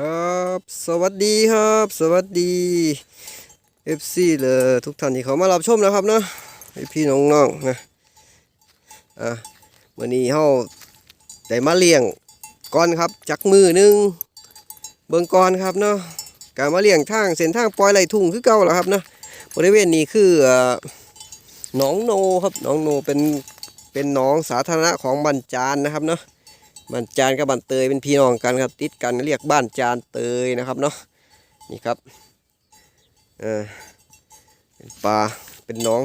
ครับสวัสดีครับ สวัสดี FC เลยทุกท่านที่เขามารับชมนะครับเนาะพี่น้องๆนะอะวันนี้เฮาได้มาเลี้ยงก่อนครับ จักมือหนึงเบิ่งก่อนครับเนาะการมาเลี้ยงทางเส้นทางปล่อยไหลทุ่งคือเก่าแล้วครับเนาะบริเวณนี้คือเอ่อหนองโนครับหนองโนเป็นเป็นหนองสาธารณะของบันจานนะครับเนาะ บ้านจานกับบ้านเตยเป็นพี่น้องกันครับ ติดกันเรียกบ้านจานเตยนะครับเนาะนี่ครับเออเป็นปลาเป็นน้อง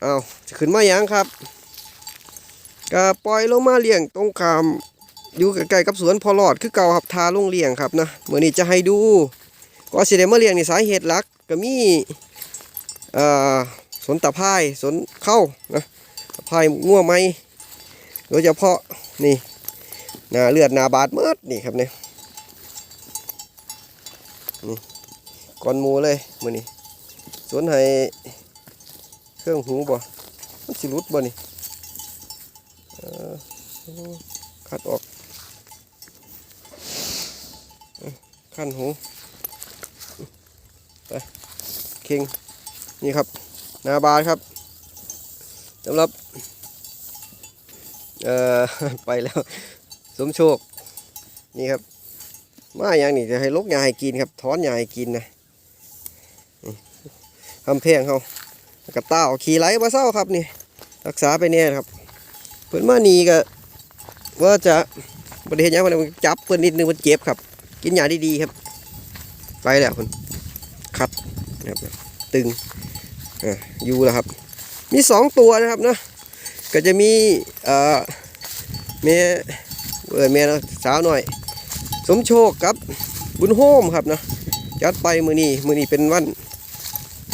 เอาจะขึ้นมาอย่างครับก็ปล่อยลงมาเลี้ยงตรงขามอยู่ใกล้ๆกับสวนพอหลอดคือเก่าครับทาลงเลี้ยงครับนะเมื่อนี้จะให้ดูก็เสิได้มาเลี้ยงนี่สาเหตุหลักก็มีเอ่อสนตะไคร่สนเข้านะตะไคร่งัวไหม โดยเฉพาะนี่หนาเลือดหนาบาดเมิดนี่ครับเนี่ยนี่ก้อนมูเลยมือนี่สวนให้เครื่องหูบ่มันสิรุดบ่นี่ยคัดออกขั้นหูไปเข่งนี่ครับ นาบาดครับสำหรับ เออไปแล้ว สมโชค นี่ครับ มาอย่างนี้จะให้ลกยาให้กินครับถอนยาให้กินนะนี่คำแพงเขากระต้าขี่ไหลมาเศร้าครับนี่ รักษาไปเนี่ยครับ เพื่อนมานีก็ว่าจะบริเวณยังไงจับเพื่อนนิดนึงมันเจ็บครับ กินยาดีๆครับ ไปแล้วคุณคัดนะครับตึงอะอยู่แล้วครับ มีสองตัวนะครับเนาะ ก็จะมีเอ่อเมียเออเมียสาวหน่อย สมโชคกับบุญโฮมครับเนาะจัดไปมือนี้มือนี้เป็นวัน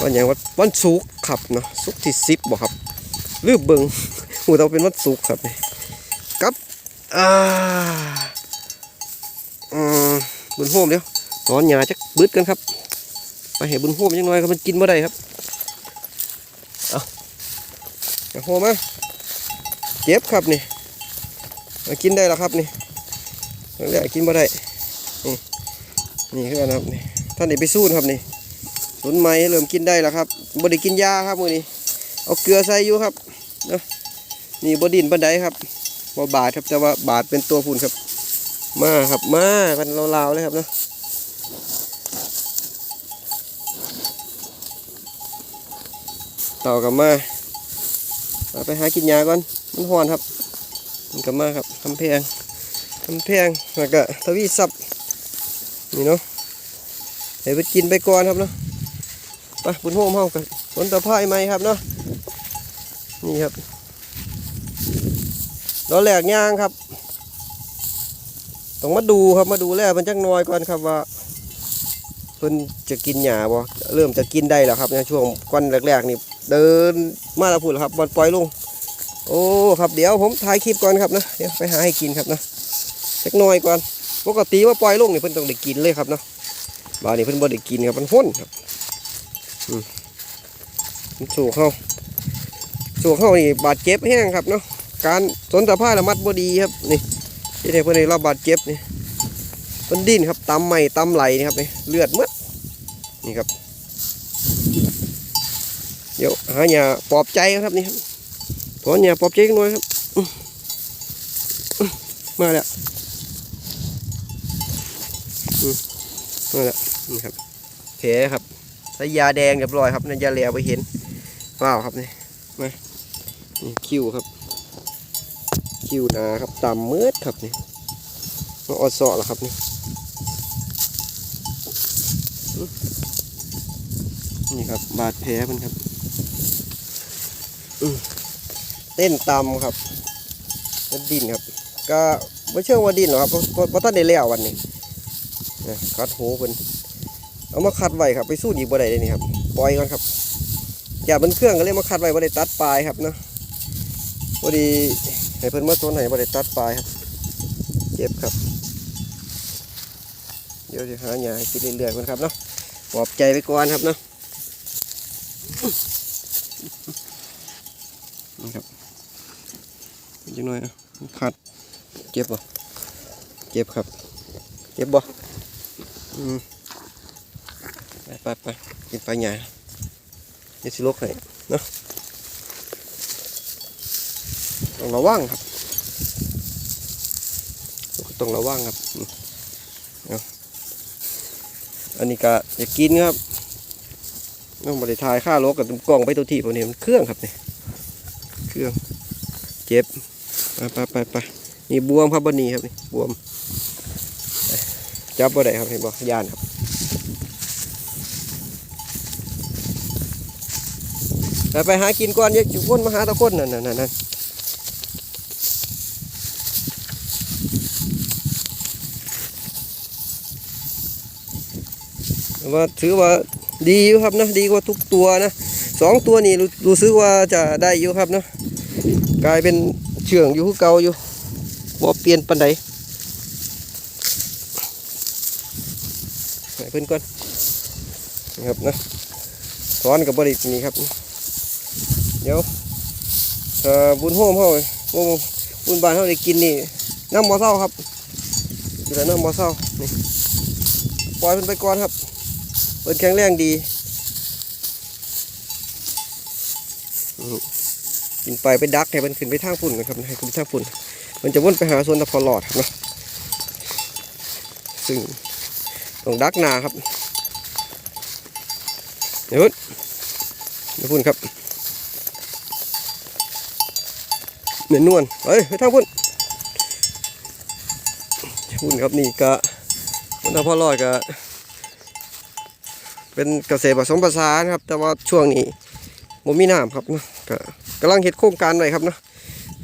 วันอย่างวันวันศุกร์ครับเนาะศุกร์ที่สิบบ่ครับลืบเบิงหูเราเป็นวันศุกร์ครับนี่กับอ่าอืมบุญโฮมเดี๋ยวตอนหยาจักบึดกันครับไปให้บุญโฮมยังน้อยครับมันกินบ่ได้ครับเอาบุญโฮมมา เจ็บครับนี่มากินได้แล้วครับนี่แรกกินบ่ได้ นี่นี่คือกันครับนี่ท่านเด็ไปสู้ครับนี่สุนไม้เริ่มกินได้แล้วครับบ่ได้กินยาครับมือนี้เอาเกลือใส่อยู่ครับเนาะนี่บดินบันไดครับบ่บาดครับแต่ว่าบาดเป็นตัวฝุ่นครับ มาครับมาเป็นลาวๆเลยครับเนาะต่อกับมาเอาไปหากินยาก่อน มันหอนครับมันก็มาครับทำแพงทำแพงแล้วก็ทวีซับนี่เนาะเดี๋ยวไปกินไปก่อนครับเนาะไปบุญโฮมเฮากันผลตะไคร้ไหมครับเนาะนี่ครับดอกแหลกย่างครับต้องมาดูครับมาดูแล้วมันจักน่อยก่อนครับว่าเพิ่นจะกินหญ้าบ่เริ่มจะกินได้แล้วครับในช่วงก่อนแรกๆนี่เดินมาแล้วพูดแล้วครับบอลปล่อยลง โอ้ครับเดี๋ยวผมถ่ายคลิปก่อนครับนะเดี๋ยวไปหาให้กินครับนะเล็กน้อยก่อนปกติว่าปล่อยลงนี่เพิ่นต้องได้กินเลยครับเนาะบานี้เพิ่นบ่ได้กินครับมันห้นครับอืมสูกเข้าสูกเข้านี่บาดเจ็บแห้งครับเนาะการสนตะผ้าระมัดบ่ดีครับนี่ที่ได้เพิ่นได้รับบาดเจ็บนี่เพิ่นดิ้นครับตำใหม่ตำไหลนี่ครับนี่เลือดหมดนี่ครับเดี๋ยวหาหยาปลอบใจครับนี่ครับ ถอนหญ้าปอบเจ๊กหน่อยครับ มาแล้วมาแล้วนี่ครับแผลครับใส่ยาแดงเรียบร้อยครับนั่นยาเหลวไปเห็นว้าวครับนี่มานี่คิวครับ คิวหนาครับต่ำมืดครับนี่มาอดเสาะแล้วครับนี่นี่ครับบาดแผลมันครับ เต้นตำครับมันดินครับ ก็ไม่เชื่อว่าดินหรอกครับเพราะเพราะท่านได้แล้ววันนี้นะคัดหูเพิ่นเอามาคัดไว้ครับไปสู้อีกบ่ได้เลยนี่ครับปล่อยก่อนครับอย่าเป็นเครื่องก็เลยมาคัดไว้บ่ได้ตัดปลายครับเนาะพอดีให้เพิ่นมาตัวไหนบ่ได้ตัดปลายครับ เจ็บครับ เดี๋ยวจะหาหญ้าให้กินเรื่อยๆก่อนครับเนาะปลอบใจไปก่อนครับเนาะนี่ครับ จังหน่อยนะคัดเจ็บป่ะเจ็บครับ เจ็บบ่ไปไปไปกินไปใหญ่เดี๋ยวสิลกให้เนาะต้องระวังครับ ต้องระวังครับอันนี้ก็อยากกินครับต้องบริทายค่าลกกับกล่องไปตัวที่พวกนี้มันเครื่องครับเนี่ยเครื่องเจ็บ ไปไปไปไปนี่บวมครับบนนี้ครับนี่บวม จับบ่ได้ครับเห็นบ่ย่านครับไปไปหากินก่อนเยอะจุคนมาหาตะคนนั่นนั่นนั่นว่าถือว่าดีอยู่ครับนะดีกว่าทุกตัวนะสองตัวนี้รู้รู้สึกว่าจะได้อยู่ครับนะกลายเป็น เชื่องอยู่คือเก่าอยู่บ่เปลี่ยนปันใดให้เพื่อนก่อนนะครับนะถอนกับบริษนี่ครับ เดี๋ยวบุญโฮมเขาโอ้บุญบานเขาได้กินนี่น้ำมอเศร้าครับอยู่แล้วน้ำมอเศร้านี่ปล่อยเพิ่นไปก่อนครับเพิ่นแข็งแรงดีอืม กินไปไปดักให้มันขึ้นไปทางฝุ่นนะครับให้ขึ้นไปทางฝุ่น มันจะวนไปหาส่วนตะพอหลอดครับนะซึ่งต้องดักนาครับเดี๋ยวนะพุ่นครับเนื้อนวลเฮ้ยไปทางพุ่นพุ่นครับนี่ก็มันถ้าพ่อรอดก็เป็นเกษตรผสมผสานครับ แต่ว่าช่วงนี้ผมมีน้ำครับเนาะก็ กำลังเฮ็ดโครงการไว้ครับเนาะ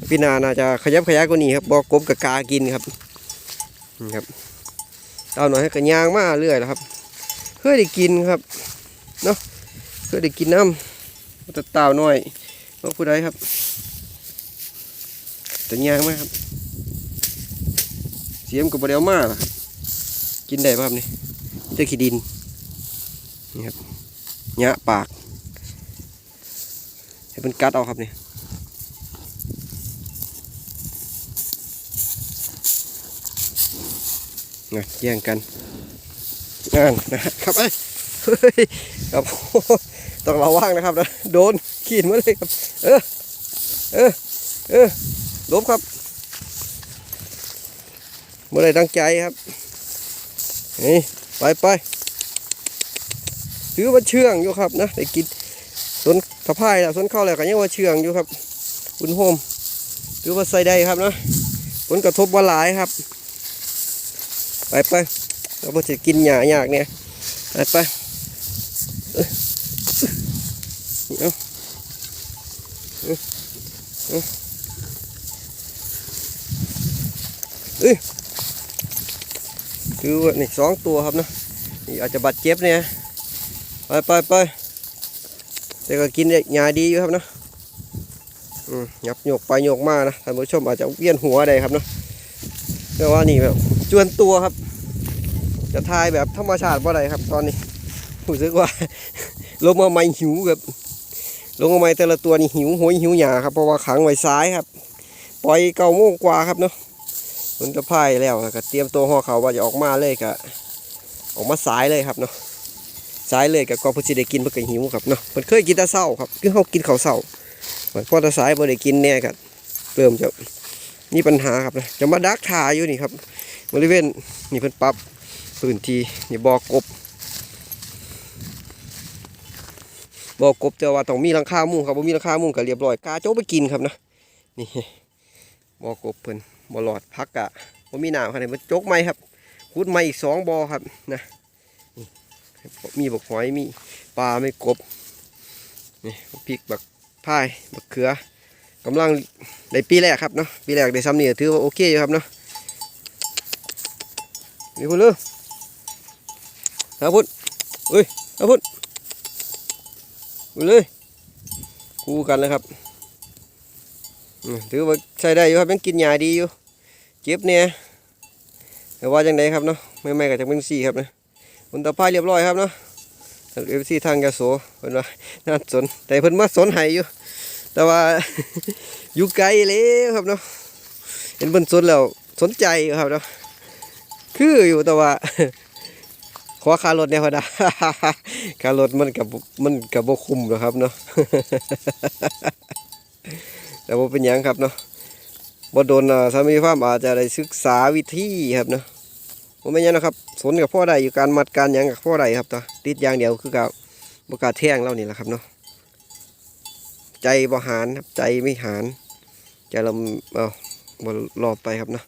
พี่นาน่าจะขยับขยายกว่านี้ครับบอกกบกับกากินครับนี่ครับเอาหน่อยให้กันยางมาเรื่อยแล้วครับเคยได้กินครับเนาะเคยได้กินน้ำแต่เต่าหน่อยว่าผู้ใดครับแต่ยางมากครับ เสียมกับเดียวมากครับกินได้ป่ะครับนี่เจ้าขี้ดินนี่ครับยะปาก เป็นกัดเอาครับนี่นะแย่งกันนั่นนะครับเอ้ยเฮ้ยครับต้องระวังนะครับนะโดนขีดมาเลยครับ เออเออเออลบครับเมื่อไรตั้งใจครับนี่ไปไปถือว่าเชื่องอยู่ครับนะได้กินสน สะพายแล้วสนเข้าแล้วก็ยังว่าเชื่องอยู่ครับคุณโฮมถือว่าใส่ได้ครับเนาะผลกระทบว่าหลายครับ ไปไปเราไปจะกินหญ้าอยากเนี่ยไปไปเอ้เอาเอ้ยเอ้ยเอ้ยคือว่านี่สองตัวครับนะนี่อาจจะบาดเจ็บเนี่ยไปไปไป แต่ก็กินหญ้าดีอยู่ครับนะหยับโยกไปโยกมานะท่านผู้ชมอาจจะเวียนหัวได้ครับเนาะแต่ว่านี่แบบจวนตัวครับ จะทายแบบธรรมชาติว่าไรครับ ตอนนี้รู้สึกว่าลงมาไม่หิวแบบลงมาไม่แต่ละตัวนี่หิวโหยหิวหยาครับเพราะว่าขังไว้ซ้ายครับ ปล่อยเก้าโมงกว่าครับเนาะมันจะพ่ายแล้วก็เตรียมตัวห่อเขาว่าจะออกมาเลยก็ออกมาสายเลยครับเนาะ สายเลยกับกองพุทธิได้กินเพื่อก็หิวครับเนาะมันเคยกินแต่เศร้าครับคือเขากินข้าวเศร้ามันพอแต่สายพอได้กินเนี่ยก็เริ่มจะมีปัญหาครับนะจะมาดักทาอยู่นี่ครับบริเวณนี่เพิ่นปรับพื้นที่นี่บ่อกบบ่อกบแต่ว่าต้องมีหลังคามุ้งครับบ่มีหลังคามุ้งก็เรียบร้อยกาโจกไปกินครับนะนี่บ่อกบเพิ่นบ่หลอดพักกะบ่มีน้ำครับนี่มันจกไม้ครับขุดไม้อีกสองบ่อครับนะ มีบักหอยมีปลาไม่กบนี่บักพริกบักพายบักเขือกำลังได้ปีแรกครับเนาะปีแรกได้ซ้ำนี่ถือว่าโอเคอยู่ครับเนาะนี่พุ่นเลยเอาพุ่นเอ้ยเอาพุ่นพุ่นเลยคู่กันเลยครับถือว่าใช้ได้อยู่ครับยังกินยาดีอยู่เจ็บเนี่ยแต่ว่าจังไดครับเนาะไม่ไม่กับจังเป็นสี่ครับนะ คุณตาพายเรียบร้อยครับเนาะเอฟซีทางยาโสเพิ่นว่าน่าสนแต่เพิ่นมาสนให้อยู่ แต่ว่าอยู่ไกลเลยครับเนาะเห็นเพิ่นสนแล้วสนใจครับเนาะคืออยู่แต่ว่าขอคารถเนี่ยพอดาคารถมันกับมันกับบคุมหรอกครับเนาะแต่ว่าเป็นยังครับเนาะบ่โดนอ่าสามีภาพอาจจะได้ศึกษาวิธีครับเนาะ ผมไม่นหยันะครับสนกับพ่อได้อยู่การมัดการยังกับพ่อได้ครับตัวติดยางเดียวคือกับบกล้าแท่งเล่านี่แหละครับเนาะใจบ่หารครับใจไม่หารใจเราเอาบ่รอบไปครับเนาะ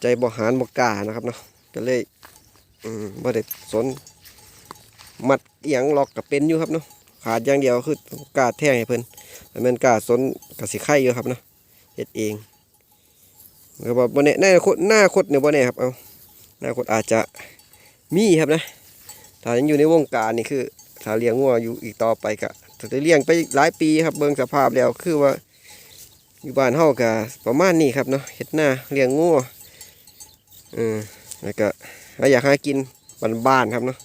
ใจบ่หารบ่กานะครับเนาะก็เลยอืมบ่ได้สนมัดเอหยังล็อกกับเป็นอยู่ครับเนาะขาดอย่างเดียวคือกล้าแท่งให้เพิ่นแต่แมันกล้าสนกับสิไข่อยู่ครับเนาะเฮ็ดเองก็บอกบ่แน่หน้าคดหน้าคดเนี่ยบ่แน่ครับเอา หน้าคดอาจจะมีครับนะ ถ้ายังอยู่ในวงการนี่คือถ้าเลี้ยงงัวอยู่อีกต่อไปก็จะเลี้ยงไปหลายปีครับเบิ่งสภาพแล้วคือว่าอยู่บ้านเฮาก็ประมาณนี้ครับเนาะเฮ็ดหน้าเลี้ยงงัวอืมแล้วก็หาอยากหากินบ้านๆครับเนาะ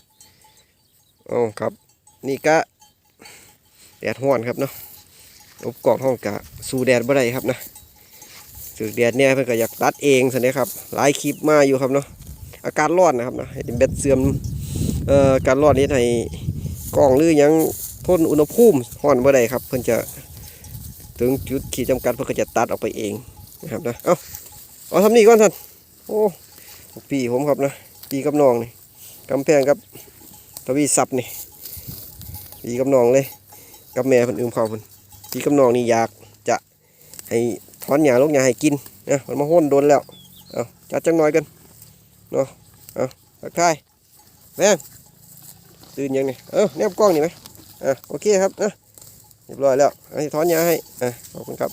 โอ้ครับ นี่ก็แดดห้อนครับเนาะอบกรอบห้องกะสู้แดดบ่ได้ครับนะสึกแดดเนี่ยเพิ่นก็อยากตัดเองสินะครับหลายคลิปมาอยู่ครับเนาะ อากาศร้อนนะครับนะให้เบ็ดเสื่อมเอ่อการรอนนี้ให้กล้องหรือยังทนอุณหภูมิห้อนบ่ได้ครับ เพิ่นจะถึงจุดขีดจำกัดเพิ่นก็จะตัดออกไปเองนะครับนะ เอาเอาทำนี่ก่อนท่านโอ้พี่ผมครับนะพี่กับน้องนี่กำแพงครับทวีซับนี่พี่กับน้องเลย กับแม่พิ่นอืมข้าวพิ่นพี่กับน้องนี่อยากจะให้ถอนหญ้าลงหญ้าให้กินนะมันมาห้นโดนแล้ว เอาจัดจังหน่อยกัน เนาะเอาทักทายแม่งตื่นยังนี่เออแนบกล้องนี่ไหมอะโอเคครับอะเรียบร้อยแล้วให้ถอนย้าให้อะขอบคุณครับ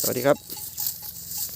สวัสดีครับ